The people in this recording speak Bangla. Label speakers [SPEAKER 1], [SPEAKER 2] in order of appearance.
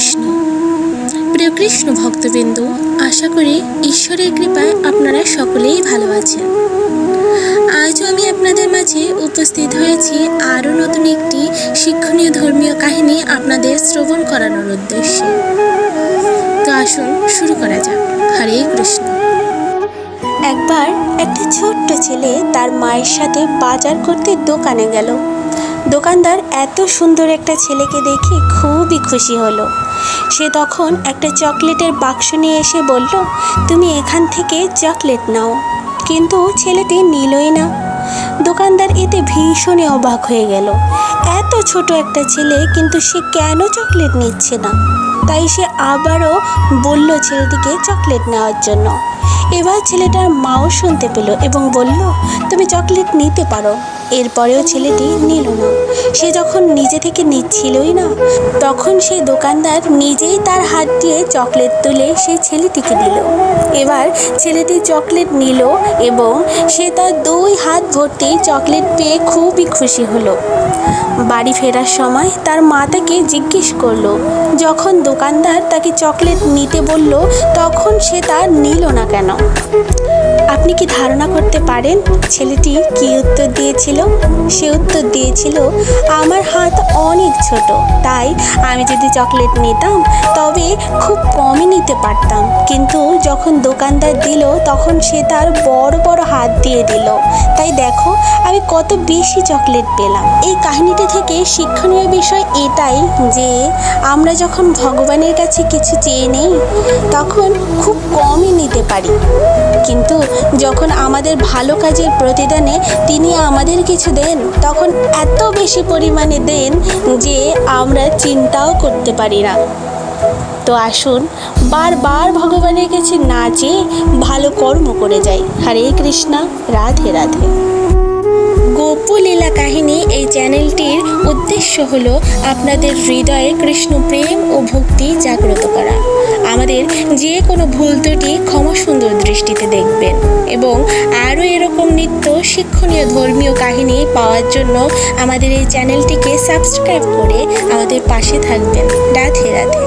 [SPEAKER 1] কৃষ্ণ। প্রিয় কৃষ্ণ ভক্তবিন্দু, আশা করি ঈশ্বরের কৃপায় আপনারা সকলেই ভালো আছেন। আজও আমি আপনাদের মাঝে উপস্থিত হয়েছি আরও নতুন একটি শিক্ষণীয় ধর্মীয় কাহিনী আপনাদের শ্রবণ করানোর উদ্দেশ্যে। তো আসুন শুরু করা যাক। হরে কৃষ্ণ।
[SPEAKER 2] একবার একটা ছোট্ট ছেলে তার মায়ের সাথে বাজার করতে দোকানে গেল। দোকানদার এত সুন্দর একটা ছেলেকে দেখে খুবই খুশি হলো। সে তখন একটা চকলেটের বাক্স নিয়ে এসে বলল, তুমি এখান থেকে চকলেট নাও। কিন্তু ছেলেটি নিলই না। দোকানদার এতে ভীষণই অবাক হয়ে গেল। এত ছোট একটা ছেলে কিন্তু সে কেন চকলেট নিচ্ছে না? তাই সে আবারও বলল ছেলেটিকে চকলেট নেওয়ার জন্য। এবার ছেলেটার মাও শুনতে পেল এবং বলল, তুমি চকলেট নিতে পারো। এরপরেও ছেলেটি নিল না। সে যখন নিজে থেকে নিচ্ছিলই না, তখন সেই দোকানদার নিজেই তার হাত দিয়ে চকলেট তুলে সেই ছেলেটিকে দিল। এবার ছেলেটি চকলেট নিল এবং সে তার দুই হাত ভর্তি চকলেট পেয়ে খুবই খুশি হলো। বাড়ি ফেরার সময় তার মা তাকে জিজ্ঞেস করল, যখন দোকানদার তাকে চকলেট নিতে বলল, তখন সে তা নিল না কেন? আপনি কি ধারণা করতে পারেন ছেলেটি কি উত্তর দিয়েছিল? সে উত্তর দিয়েছিল, আমার হাত অনেক ছোট, তাই আমি যদি চকলেট নিতাম, তবে খুব কমই নিতে পারতাম। কিন্তু যখন দোকানদার দিল, তখন সে তার বড় বড় হাত দিয়ে দিল, তাই দেখো, আমি কত বেশি চকলেট পেলাম। এই কাহিনীটি থেকে শিক্ষণীয় বিষয় এটাই যে, আমরা যখন ভগবানের কাছে কিছু চেয়ে নেই, তখন খুব কমই নিতে পারি। কিন্তু যখন আমাদের ভালো কাজের প্রতিদানে তিনি আমাদের কিছু দেন, তখন এত বেশি পরিমাণে দেন যে আমরা চিন্তাও করতে পারি না। তো আসুন, বারবার ভগবানের কাছে না চেয়ে ভালো কর্ম করে যাই। হরে কৃষ্ণা, রাধে রাধে। গোপলীলা কাহিনী এই চ্যানেলটির উদ্দেশ্য হল আপনাদের হৃদয়ে কৃষ্ণ প্রেম ও ভক্তি জাগ্রত করা। আমাদের যে কোনো ভুল ত্রুটি ক্ষমা সুন্দর দৃষ্টিতে দেখবেন এবং আরও এরকম নিত্য শিক্ষণীয় ধর্মীয় কাহিনী পাওয়ার জন্য আমাদের এই চ্যানেলটিকে সাবস্ক্রাইব করে আমাদের পাশে থাকবেন। রাধে রাধে।